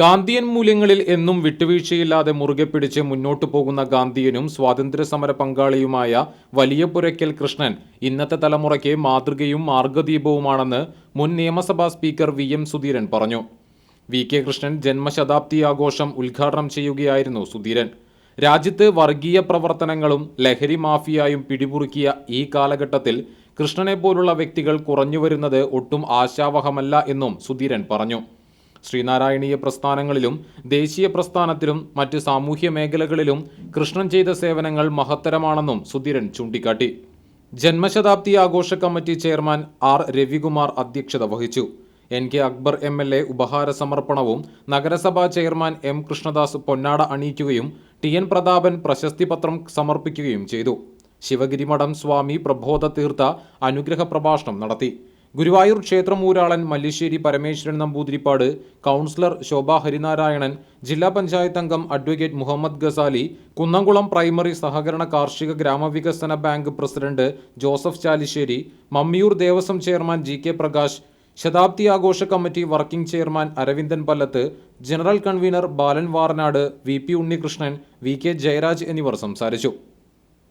ഗാന്ധിയൻ മൂല്യങ്ങളിൽ എന്നും വിട്ടുവീഴ്ചയില്ലാതെ മുറുകെ പിടിച്ച് മുന്നോട്ടു പോകുന്ന ഗാന്ധിയനും സ്വാതന്ത്ര്യ സമര പങ്കാളിയുമായ വലിയ പുരയ്ക്കൽ കൃഷ്ണൻ ഇന്നത്തെ തലമുറയ്ക്ക് മാതൃകയും മാർഗദീപവുമാണെന്ന് മുൻ നിയമസഭാ സ്പീക്കർ വി എം സുധീരൻ പറഞ്ഞു. വി കെ കൃഷ്ണൻ ജന്മശതാബ്ദി ആഘോഷം ഉദ്ഘാടനം ചെയ്യുകയായിരുന്നു സുധീരൻ. രാജ്യത്ത് വർഗീയ പ്രവർത്തനങ്ങളും ലഹരി മാഫിയായും പിടിമുറുക്കിയ ഈ കാലഘട്ടത്തിൽ കൃഷ്ണനെ പോലുള്ള വ്യക്തികൾ കുറഞ്ഞുവരുന്നത് ഒട്ടും ആശാവഹമല്ല എന്നും സുധീരൻ പറഞ്ഞു. ശ്രീനാരായണീയ പ്രസ്ഥാനങ്ങളിലും ദേശീയ പ്രസ്ഥാനത്തിലും മറ്റ് സാമൂഹ്യ മേഖലകളിലും കൃഷ്ണൻ ചെയ്ത സേവനങ്ങൾ മഹത്തരമാണെന്നും സുധീരൻ ചൂണ്ടിക്കാട്ടി. ജന്മശതാബ്ദി ആഘോഷ കമ്മിറ്റി ചെയർമാൻ ആർ. രവികുമാർ അധ്യക്ഷത വഹിച്ചു. N. K. Akbar M. L. A ഉപഹാര സമർപ്പണവും നഗരസഭാ ചെയർമാൻ എം. കൃഷ്ണദാസ് പൊന്നാട അണിയിക്കുകയും ടി. എൻ. പ്രതാപൻ പ്രശസ്തി പത്രം സമർപ്പിക്കുകയും ചെയ്തു. ശിവഗിരിമഠം സ്വാമി പ്രബോധ തീർത്ഥ അനുഗ്രഹ പ്രഭാഷണം നടത്തി. ഗുരുവായൂർ ക്ഷേത്രം ഊരാളൻ മല്ലിശ്ശേരി പരമേശ്വരൻ നമ്പൂതിരിപ്പാട് കൗൺസിലർ ശോഭ ഹരിനാരായണൻ ജില്ലാ പഞ്ചായത്ത് അംഗം അഡ്വക്കേറ്റ് മുഹമ്മദ് ഗസാലി കുന്നംകുളം പ്രൈമറി സഹകരണ കാർഷിക ഗ്രാമവികസന bank president Joseph Chalissery Mammiyur Devaswom chairman G K Prakash ശതാബ്ദി ആഘോഷ committee working chairman Aravindan Pallath general convener Balan Varanad V P Unnikrishnan V K Jayaraj എന്നിവർ സംസാരിച്ചു.